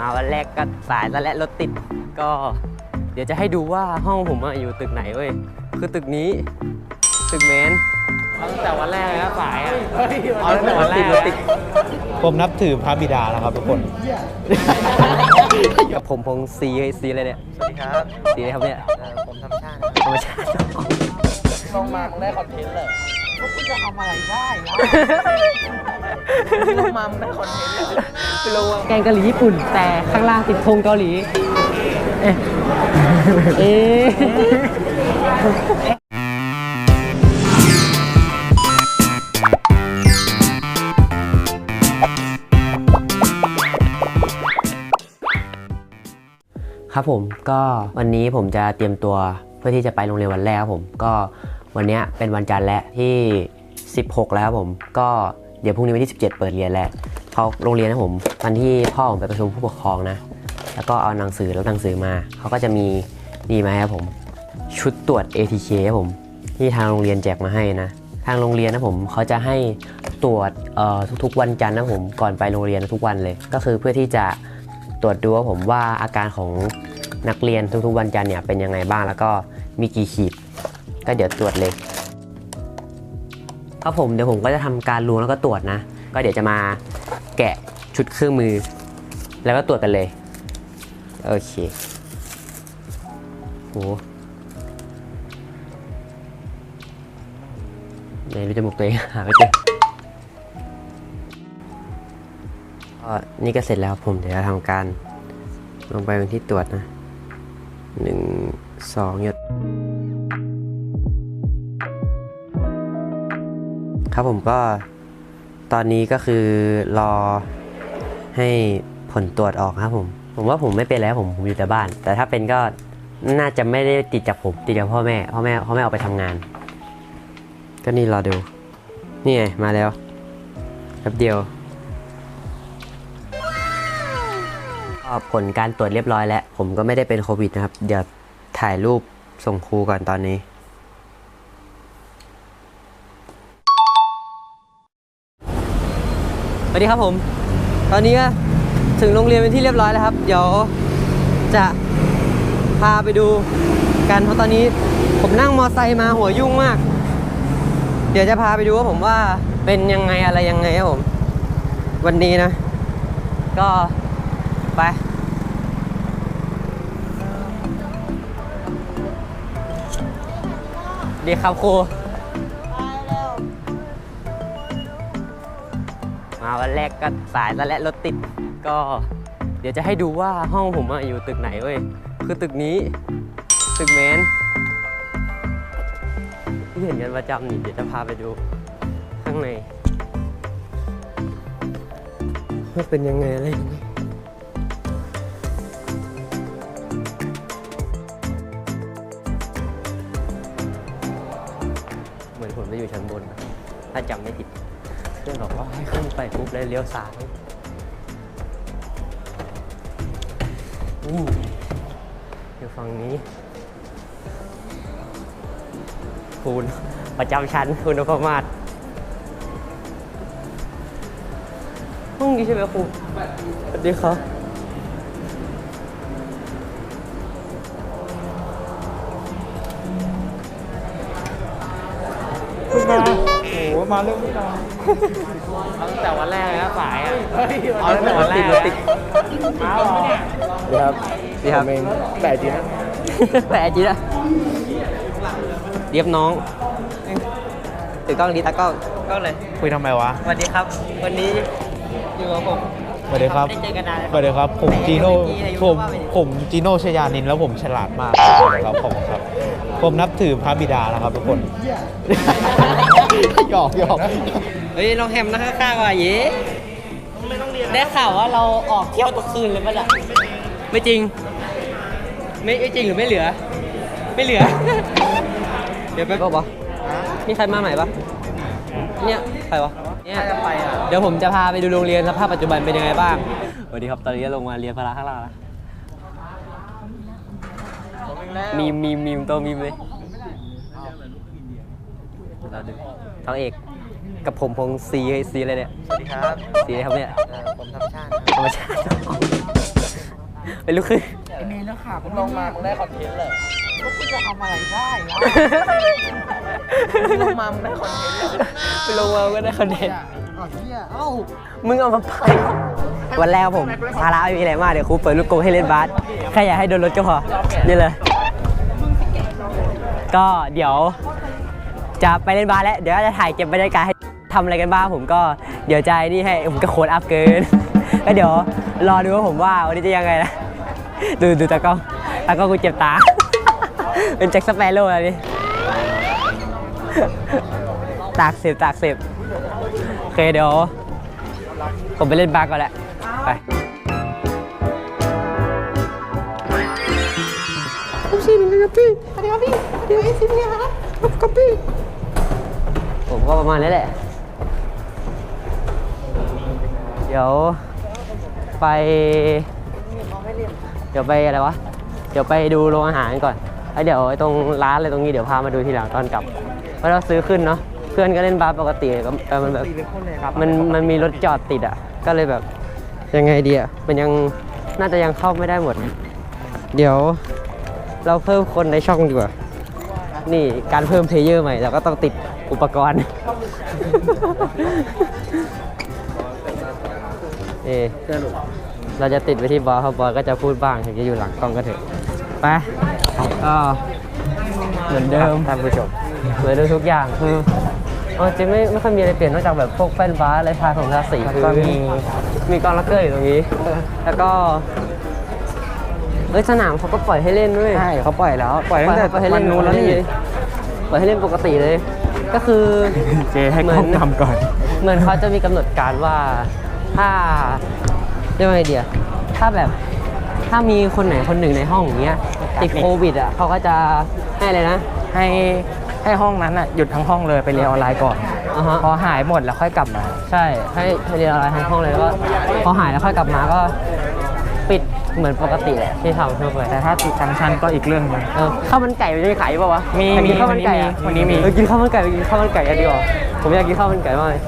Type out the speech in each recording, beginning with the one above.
มาวันแรกก็สายซะและรถติด ก็ เดี๋ยวจะให้ดูว่าห้องผมอะอยู่ตึกไหนเว้ย คือตึกนี้ ตึกแมนเอาตั้งแต่วันแรกเลยนะสายอะเอาตั้งแต่วันแรกรถติดผมนับถือพระบิดานะครับทุกคนกับผมพงซีซีอะไรเนี่ย สวัสดีครับสีอะไรครับเนี่ยเอ่อผมธรรมชาติธรรมชาติลงมามึงได้คอนเทนต์เลยพวกคุณจะทำอะไรได้ ล่ะลงมามึงได้คอนเทนต์เลยแกงกะหรี่ญี่ปุ่น แต่ข้างล่างติดธงเกาหลี เอ๊ะเอ๊ะครับผมก็วันนี้ผมจะเตรียมตัวเพื่อที่จะไปโรงเรียนวันแรกครับผมก็วันเนี้ยเป็นวันจันทร์และที่ 16 แล้วครับผมก็ เดี๋ยวพรุ่งนี้วันที่ 17 เปิดเรียนแหล้วเขาโรงเรียนนะผมวันที่พ่อผมไปประชุมผู้ปกครองนะ แล้วก็เอาหนังสือแล้วหนังสือมาเขาก็จะมีนี่มาให้ครับผม ชุดตรวจ ATK ครับผม ที่ทางโรงเรียนแจกมาให้นะ ทางโรงเรียนนะผมเขาจะให้ตรวจเอ่อทุกๆวันจันทร์นะผมก่อนไปโรงเรียนทุกวันเลย ก็คือเพื่อที่จะตรวจดูว่าผมว่าอาการของนักเรียนทุกๆวันจันทร์เนี่ยเป็นยังไงบ้างแล้วก็มีกี่ขีด ก็เดี๋ยวตรวจเลย ครับผมเดี๋ยวผมก็จะทำการรู้แล้วก็ตรวจนะ ก็เดี๋ยวจะมาแกะชุดเครื่องมือ แล้วก็ตรวจกันเลย โอเคโหในรูจมูกตัวเองหาไม่เจอก็นี่ก็เสร็จแล้วผมเดี๋ยวจะทำการลงไปบนที่ตรวจนะหนึ่งสองหยด ครับผมก็ตอนนี้ก็คือรอให้ผลตรวจออกครับผม ผมว่าผมไม่เป็นแล้วผมผมอยู่แต่บ้าน แต่ถ้าเป็นก็น่าจะไม่ได้ติดจากผมติดจากพ่อแม่พ่อแม่พ่อแม่ออกไปทำงาน ก็นี่รอดู นี่ไงมาแล้วแป๊บเดียวผลการตรวจเรียบร้อยแล้ว ผมก็ไม่ได้เป็นโควิดนะครับ เดี๋ยวถ่ายรูปส่งครูก่อนตอนนี้ วัสดีครับผม ตอนนี้ถึงโรงเรียนเป็นที่เรียบร้อยแล้วครับ เดี๋ยวจะพาไปดูกันเพราะตอนนี้ผมนั่งมอไซค์มาหัวยุ่งมาก เดี๋ยวจะพาไปดูว่าผมว่าเป็นยังไงอะไรยังไงครับผม วันนี้นะ ก็ไปดีครับครู มาวันแรกก็สายซะและรถติด ก็เดี๋ยวจะให้ดูว่าห้องผมอะอยู่ตึกไหนเว้ย คือตึกนี้ ตึกแมนที่เห็นกันประจำนี่เดี๋ยวจะพาไปดูข้างในว่าเป็นยังไงอะไรยังไงเหมือนผมจะอยู่ชั้นบน ถ้าจำไม่ผิด เพื่อนบอกว่าให้ขึ้นไปปุ๊บแล้วเลี้ยวซ้ายนี่อยู่ฝั่งนี้คุณประจำชั้นคุณนพมาศห้องนี้ใช่ไหมครูสวัสดีครับ มาเรื่องนี้นะเอาตั้งแต่วันแรกเลยนะสายอะเอาตั้งแต่วันแรกรถติดมาเหรอดีครับดีครับผมเองแต่จริงนะแปะจีนะเรียบน้องถือกล้องดีตากล้องกล้องเลยคุยทำไมวะสวัสดีครับ วันนี้อยู่กับผม สวัสดีครับได้เจอกันนานแล้วสวัสดีครับ ผมไหนจีโน่เมื่อกี้นายกผมว่าไปดิผมจีโน่ชยานินแล้วผมฉลาดมากครับผมครับ ผมนับถือพระบิดานะครับทุกคน หยอกหยอกเฮ้ยน้องแฮมนะข้างๆว่ะเย้ได้ข่าวว่าเราออกเที่ยวทุกคืนเลยป่ะล่ะไม่จริงไม่ไม่จริงหรือไม่เหลือ ไม่เหลือ เดี๋ยวแป๊บก็บอกมีใครมาใหม่ปะเนี่ยใครวะ เนี่ยจะไปอะเดี๋ยวผมจะพาไปดูโรงเรียนสภาพปัจจุบันเป็นยังไงบ้างสวัสดีครับตอนนี้ลงมาเรียนพละข้างล่างแล้วมีมมีมมีมตัวมีมเลยเราดูท้องเอกกับผมพงซีซีอะไรเนี่ยสวัสดีครับสีอะไรครับเนี่ยเอ่อผมธรรมชาติธรรมชาติเป็นลูกครึ่งไอ้เมย์แล้วขามึงลงมามึงได้คอนเทนต์เลย ว่ากูจะทำอะไรได้วะมึงลงมามึงได้คอนเทนต์เลยไปลงมาก็ได้คอนเทนต์อ้าวเหี้ยเอ้ามึงเอามาไปวันแรกผมภาระไม่มีอะไรมากเดี๋ยวครูเปิดลูกกรงให้เล่นบาสแค่อยากให้โดนรถก็พอนี่เลย ก็เดี๋ยว จะไปเล่นบาสแล้วเดี๋ยวจะถ่ายเก็บบรรยากาศให้ทำอะไรกันบ้างผมก็เดี๋ยวจะนี่ให้ผมก็โค้ดอัพเกินก็เดี๋ยวรอดูว่าผมว่าวันนี้จะยังไงนะดูดูตากล้องตากล้องกูเจ็บตา เป็นแจ็คสเปโร่อะไรนี่ตากเสพตากเสพโอเคเดี๋ยวผมไปเล่นบาสก่อนแหละไปผมก็ประมาณนี้แหละ เดี๋ยวไป เดี๋ยวไปอะไรวะ เดี๋ยวไปดูโรงอาหารก่อนแล้ว เดี๋ยวไอ้ตรงร้านอะไรตรงนี้เดี๋ยวพามาดูทีหลังตอนกลับเพราะเราซื้อขึ้นเนาะเพื่อนก็เล่นบาสปกติก็แต่มันแบบตีเป็นคนเลยครับมันมันมีรถจอดติดอะ ก็เลยแบบยังไงดีอะมันยังน่าจะยังเข้าไม่ได้หมด เดี๋ยวเราเพิ่มคนในช่องดีกว่า นี่การเพิ่มเพลเยอร์ใหม่เราก็ต้องติดอุปกรณ์เอเราจะติดไปที่บอสครับบอสก็จะพูดบ้างถึงจะอยู่หลังกล้องก็เถอะไป ก็เหมือนเดิมท่านผู้ชมเหมือนเดิมทุกอย่างคือเอาจริงไม่ไม่ค่อยมีอะไรเปลี่ยนนอกจากแบบพวกแป้นบาสอะไรทาของทาสีแล้วก็มีมีกองลักเกอร์อยู่ตรงนี้ แล้วก็เอ้ยสนามเขาก็ปล่อยให้เล่นด้วยใช่เขาปล่อยแล้ว ปล่อยตั้งแต่ปล่อยให้วัเล่นนนู้นแล้วนี่ปล่อยให้เล่นปกติเลย ก็คือเจให้กล้องทำก่อน เหมือนเขาจะมีกำหนดการว่าถ้าเรียกว่าไงเดียถ้าแบบถ้ามีคนไหนคนหนึ่งในห้องอย่างเงี้ย ติดโควิดอะเขาก็จะให้อะไรนะ ให้ให้ห้องนั้นอะหยุดทั้งห้องเลยไปเรียนออนไลน์ก่อนอ่าฮะ พอหายหมดแล้วค่อยกลับมา ใช่ให้ให้เรียนอะไรทั้งห้องเลยแล้วก็พอหายแล้วค่อยกลับมาก็ ปิดเหมือนปกติแหละที่ทำทั่วไปแต่ถ้าติดทั้งชั้นก็อีกเรื่องหนึง เออข้าวมันไก่มันจะมีขายอยู่ป่าวะมีอยากกินมีข้าวมันไก่อะวันนี้มี เออกินข้าวมันไก่ไปกินข้าวมันไก่กันดีกว่าผมอยากกินข้าวมันไก่มากเลย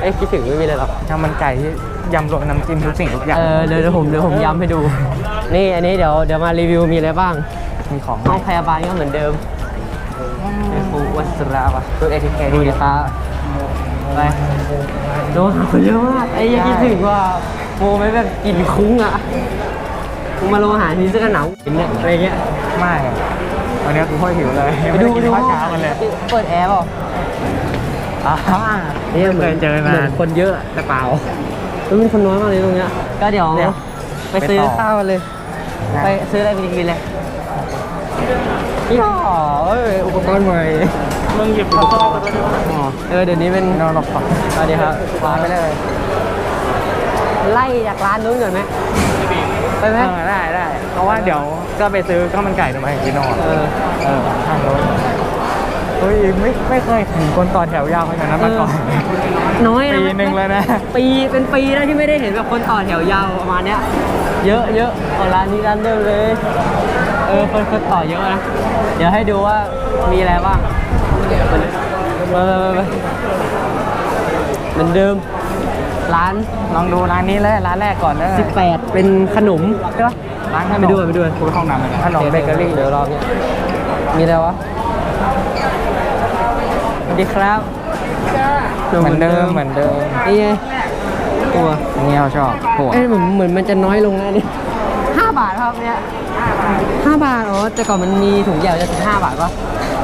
เอ้ยคิดถึงไม่มีเลยหรอกข้าวมันไก่ที่ ยำรวมน้ำจิ้มทุกสิ่งทุกอย่างเออเดี๋ยวเดี๋ยวผมเดี๋ยวผมย้ำให้ดู นี่อันนี้เดี๋ยวเดี๋ยวมารีวิวมีอะไรบ้างมีของห้องพยาบาลก็เหมือนเดิมไอ้ครูวัสราปะตัวเอทีเคดูดิตาไปโดนหาคนเยอะมากไอ้ยังคิดถึงว่าโมไม่แบบกินคุ้งอะมึงมาโรงอาหารทีเสื้อกันหนาวกินเนี่ยอะไรเงี้ยไม่วันนี้กูโคตรหิวเลยยังไปไม่ดูได้ไปกินดูข้าวเช้ากันเลยเปิดแอร์เปล่า อ่าเนี่ยเหมือนเคยเจอมา เหมือนคนเยอะแต่เปล่าแล้วมีคนน้อยมากเลยตรงเนี้ย ก็เดี๋ยวเนี่ยไปซื้อไปต่อ ข้าวกันเลย นะไปซื้ออะไรไปกินเลยย่อเอ้ยอุปกรณ์ใหม่มึงหยิบข้าวต้มมาด้วย อ๋อเออเดี๋ยวนี้เป็นนอนหลบฝักสวัสดีครับวางไปเลย ไล่จากร้านนู้นก่อนไหมไปไหม เออได้ได้เพราะว่าเดี๋ยวก็ไปซื้อข้าวมันไก่ทำไมาให้พี่นอนเออ เออทางโน้นเฮ้ยไม่ไม่เคยเห็นคนต่อแถวยาวขนาดนั้นมาก่อน น้อยนะปีหนึ่งเลยนะ ปีเป็นปีแล้วที่ไม่ได้เห็นแบบคนต่อแถวยาวประมาณเนี้ย เยอะเยอะเอาร้านนี้ร้านเดิมเลย เออคนคนต่อเยอะนะ เดี๋ยวให้ดูว่ามีอะไรบ้างไปไปไปไปเหมือนเดิม ร้าน ลองดูร้านนี้เลยร้านแรกก่อนเลย18 เป็นขนมใช่ปะร้านขนมไปดูไปดู คุยห้องน้ำเลยขนมเบเกอรี่เดี๋ยวรอเนี่ยมีอะไรวะส วัสดีครับเหมือนเดิมเหมือนเดิมนี่ไงตัวอันนี้เราชอบหัวเอ้ยเหมือนเหมือนมันจะน้อยลงนะอันนี่ห้าบาทครับเนี่ยห้าบาทอ๋อแต่ก่อนมันมีถุงใหญ่จะสิบห้าบาทปะ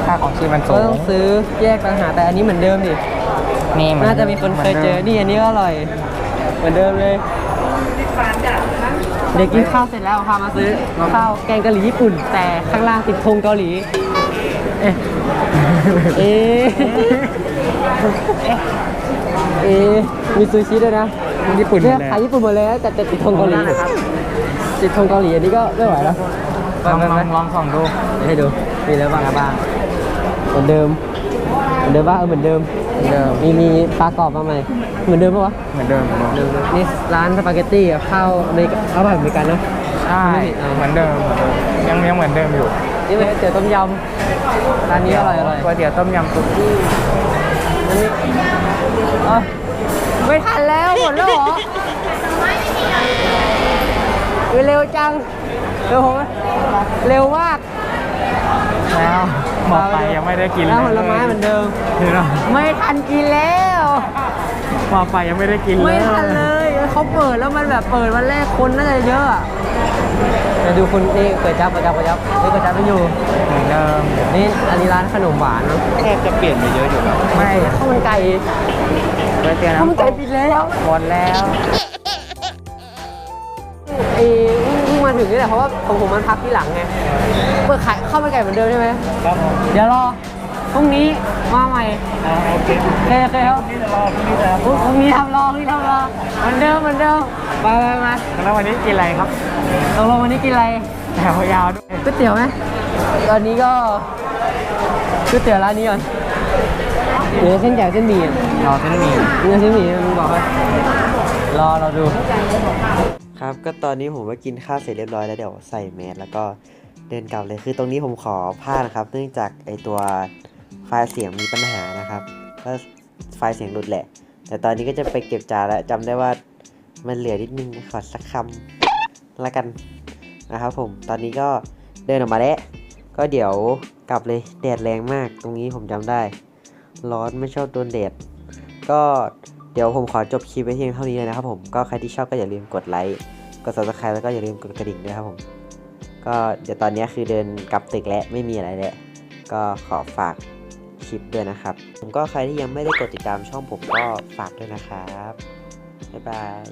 ค่าของชีพมันสูก็งต้องซื้อแยกต่างหากแต่อันนี้เหมือนเดิมดินี่เหมือน่าจะมีคนเคยเจอนี่อันนี้ก็อร่อย เหมือนเดิมเลยเด็กกินข้าวเสร็จแล้วพามาซื้อข้าวแกงกะหรี่ญี่ปุ่น แต่ข้างล่างติดธงเกาหลี เอ๊ะ เอ๊ะเอ๊ะมีซูชิด้วยนะญี่ปุ่นหมเนี่ยดเลยขายญี่ปุ่นหมดเลยนะแต่แต่ติดธงเกาหลีติดธงเกาหลีอันนี้ก็ไม่ไหวแล้วลองลองลองส่องดูให้ดูมีอะไรบ้างบ้างเหมือนเดิมเหมือนเดิมป่ะเออเหมือนเดิมเหมือนเดิมมีมีปลากรอบมาใหม่เหมือนเดิมปะวะเหมือนเดิมเหมือนเดิมนี่ร้านสปาเกตตี้กับข้าวอเมริกาข้าวผัดอเมริกันนะใช่เหมือนเดิมเหมือนเดิมยังยังเหมือนเดิมอยู่ นี่เป็นเตี๋ยวต้มยำร้านนี้อร่อยอร่อยก๋วยเตี๋ยวต้มยำซุกี้อันนี้เอ้าไม่ทันแล้วหมดแล้วเหรอเฮ้ยเร็วจัง เร็วผมเร็วมากแล้วหมอไปยังไม่ได้กินแล้วผลไม้เหมือนเดิมเดี๋ยวนะไม่ทันกินแล้วหมอไปยังไม่ได้กินเลยไม่ทันเลยเขาเปิดแล้วมันแบบเปิดวันแรกคนน่าจะเยอะ อะเดี๋ยวดูคุณนี่เกิดจับเกิดจับเกิดจับนี่เกิดจับไม่อยู่เหมือนเดิมนี่อันนี้ร้านขนมหวานเนอะแทบจะเปลี่ยนไปเยอะอยู่แล้วไม่ข้าวมันไก่เตือนข้าวมันไก่ปิดแล้วหมดแล้วไอ้เพิ่งมาถึงนี่แหละเพราะว่าของผมมันพักที่หลังไงเปิดขายข้าวมันไก่เหมือนเดิมใช่ไหมครับผมเดี๋ยวรอ พรุ่งนี้มาใหม่โอเคโอเคครับนี่จะรอพรุ่งนี้แล้วพรุ่งพรุ่งนี้ทำรอพรุ่งนี้ทำรอเหมือนเดิมเหมือนเดิมไปไปมาแล้ววันนี้กินอะไรครับตกลงวันนี้กินอะไรแถวยาวด้วยก๋วยเตี๋ยวไหมตอนนี้ก็ก๋วยเตี๋ยวร้านนี้ก่อนเหลือเส้นใหญ่เส้นหมี่ะรอเส้นหมี่เหลือเส้นหมี่มึงบอกไปรอเราดู ครับก็ตอนนี้ผมก็กินข้าวเสร็จเรียบร้อยแล้วเดี๋ยวใส่แมสแล้วก็เดินกลับเลยคือตรงนี้ผมขอพลานะครับ เนื่องจากไอตัว ฟล์เสียงมีปัญหานะครับก็ไฟล์เสียงหลุดแหละ แต่ตอนนี้ก็จะไปเก็บจานแล้วจำได้ว่ามันเหลือนิดนึงขอสักคำละกันนะครับผมตอนนี้ก็เดินออกมาแล้วก็เดี๋ยวกลับเลยแดดแรงมากตรงนี้ผมจำได้ ร้อนไม่ชอบโดนแดดก็เดี๋ยวผมขอจบคลิปไว้เพียงเท่านี้เลยนะครับผมก็ใครที่ชอบก็อย่าลืมกดไลค์กด subscribe แล้วก็อย่าลืมกดกระดิ่งด้วยครับผมก็เดี๋ยวตอนนี้คือเดินกลับตึกแล้วไม่มีอะไรแล้วก็ขอฝาก ลิปด้วยนะครับ ผมก็ใครที่ยังไม่ได้กดติดตามช่องผมก็ฝากด้วยนะครับ บ๊ายบาย